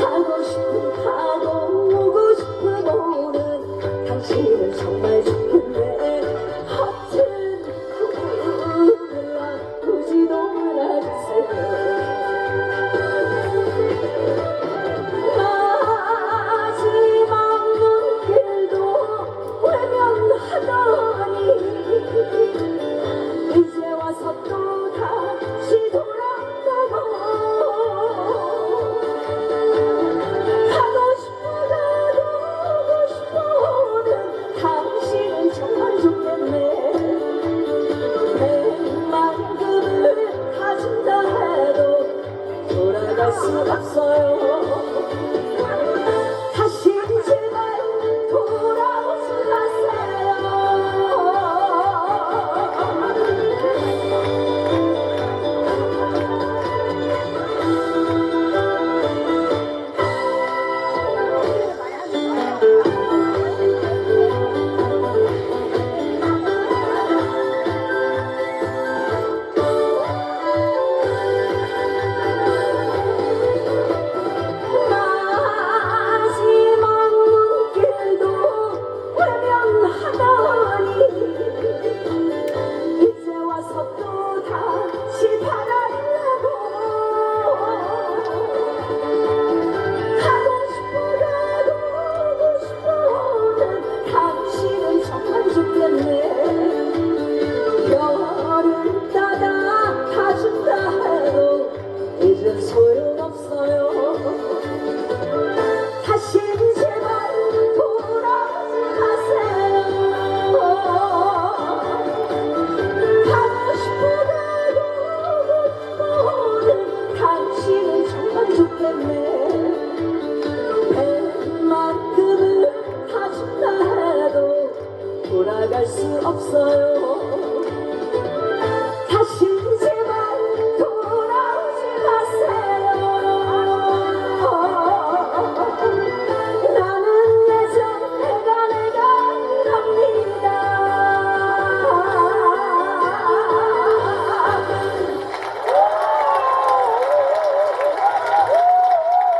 하고 싶은 하고 오고 싶은 오는 당신을 정말 Nasıl sorry. বলি upside.